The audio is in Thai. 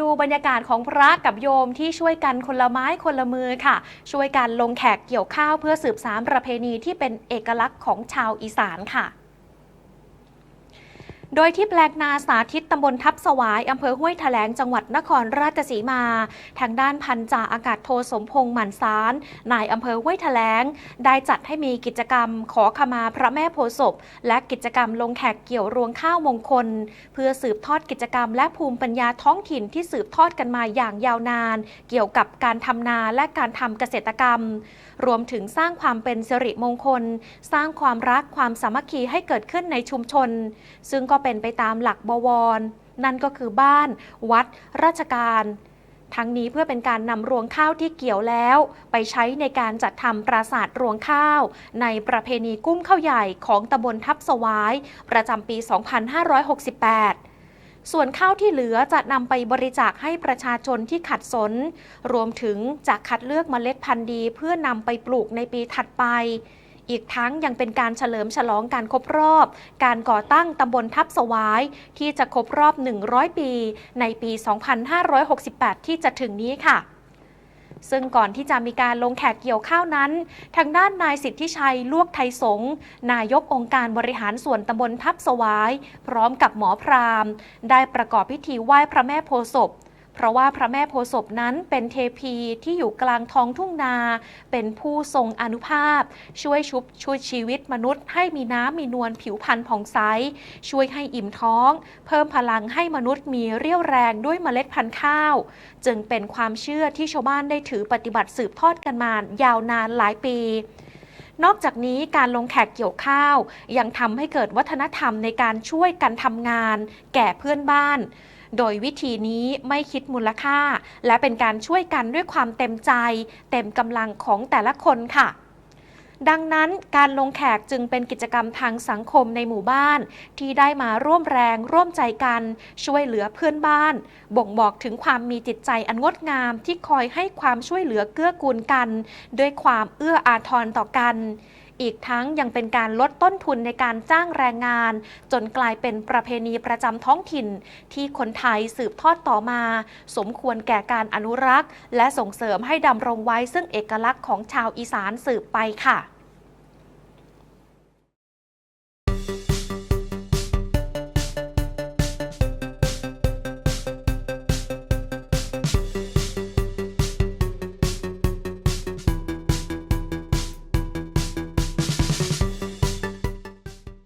ดูบรรยากาศของพระกับโยมที่ช่วยกันคนละไม้คนละมือค่ะ ช่วยกันลงแขกเกี่ยวข้าวเพื่อสืบสานประเพณีที่เป็นเอกลักษณ์ของชาวอีสานค่ะ โดยที่แปลงนาสาธิตตำบลทับสวายอำเภอห้วยแถลงจังหวัดนครราชสีมา ทางด้านพันจ่าอากาศโทสมพงษ์หมั่นสารนายอำเภอห้วยแถลง ได้จัดให้มีกิจกรรมขอขมาพระแม่โพศพ และกิจกรรมลงแขกเกี่ยวรวงข้าวมงคล เพื่อสืบทอดกิจกรรม และภูมิปัญญาท้องถิ่นที่สืบทอดกันมาอย่างยาวนาน เกี่ยวกับการทำนาและการทำเกษตรกรรม รวมถึงสร้างความเป็นสิริมงคล สร้างความรักความสามัคคีให้เกิดขึ้นในชุมชน ซึ่งก็็เป็นไปตามหลักบวร นั่นก็คือบ้าน วัด ราชการทั้งนี้เพื่อเป็นการนำรวงข้าวที่เกี่ยวแล้ว ไปใช้ในการจัดทำปราสาทรวงข้าว ในประเพณีกุ้มข้าวใหญ่ของตำบลทับสวาย ประจำปี 2568 ส่วนข้าวที่เหลือจะนำไปบริจาคให้ประชาชนที่ขัดสน รวมถึงจะคัดเลือกเมล็ดพันธุ์ดีเพื่อนำไปปลูกในปีถัดไป อีกทั้งยังเป็นการเฉลิมฉลองการครบรอบ การก่อตั้งตำบลทับสวาย ที่จะครบรอบ 100 ปี ในปี 2568 ที่จะถึงนี้ค่ะซึ่งก่อนที่จะมีการลงแขกเกี่ยวข้าวนั้น ทางด้านนายสิทธิชัยลวกไทยสง นายกองค์การบริหารส่วนตำบลทับสวาย พร้อมกับหมอพราม ได้ประกอบพิธีไหว้พระแม่โพศพ เพราะว่าพระแม่โพศพนั้นเป็นเทพีที่อยู่กลางท้องทุ่งนา เป็นผู้ทรงอนุภาพ ช่วยชุบช่วยชีวิตมนุษย์ ให้มีน้ำมีนวลผิวพรรณผ่องใส ช่วยให้อิ่มท้อง เพิ่มพลังให้มนุษย์มีเรี่ยวแรงด้วยเมล็ดพันธุ์ข้าว จึงเป็นความเชื่อที่ชาวบ้านได้ถือปฏิบัติสืบทอดกันมายาวนานหลายปีนอกจากนี้การลงแขกเกี่ยวข้าว ยังทำให้เกิดวัฒนธรรมในการช่วยกันทำงาน แก่เพื่อนบ้าน โดยวิธีนี้ไม่คิดมูลค่า และเป็นการช่วยกันด้วยความเต็มใจ เต็มกำลังของแต่ละคนค่ะดังนั้นการลงแขกจึงเป็นกิจกรรมทางสังคมในหมู่บ้าน ที่ได้มาร่วมแรงร่วมใจกัน ช่วยเหลือเพื่อนบ้าน บ่งบอกถึงความมีจิตใจอันงดงามที่คอยให้ความช่วยเหลือเกื้อกูลกัน ด้วยความเอื้ออาทรต่อกัน อีกทั้งยังเป็นการลดต้นทุนในการจ้างแรงงาน จนกลายเป็นประเพณีประจำท้องถิ่น ที่คนไทยสืบทอดต่อมา สมควรแก่การอนุรักษ์ และส่งเสริมให้ดำรงไว้ซึ่งเอกลักษณ์ของชาวอีสานสืบไปค่ะ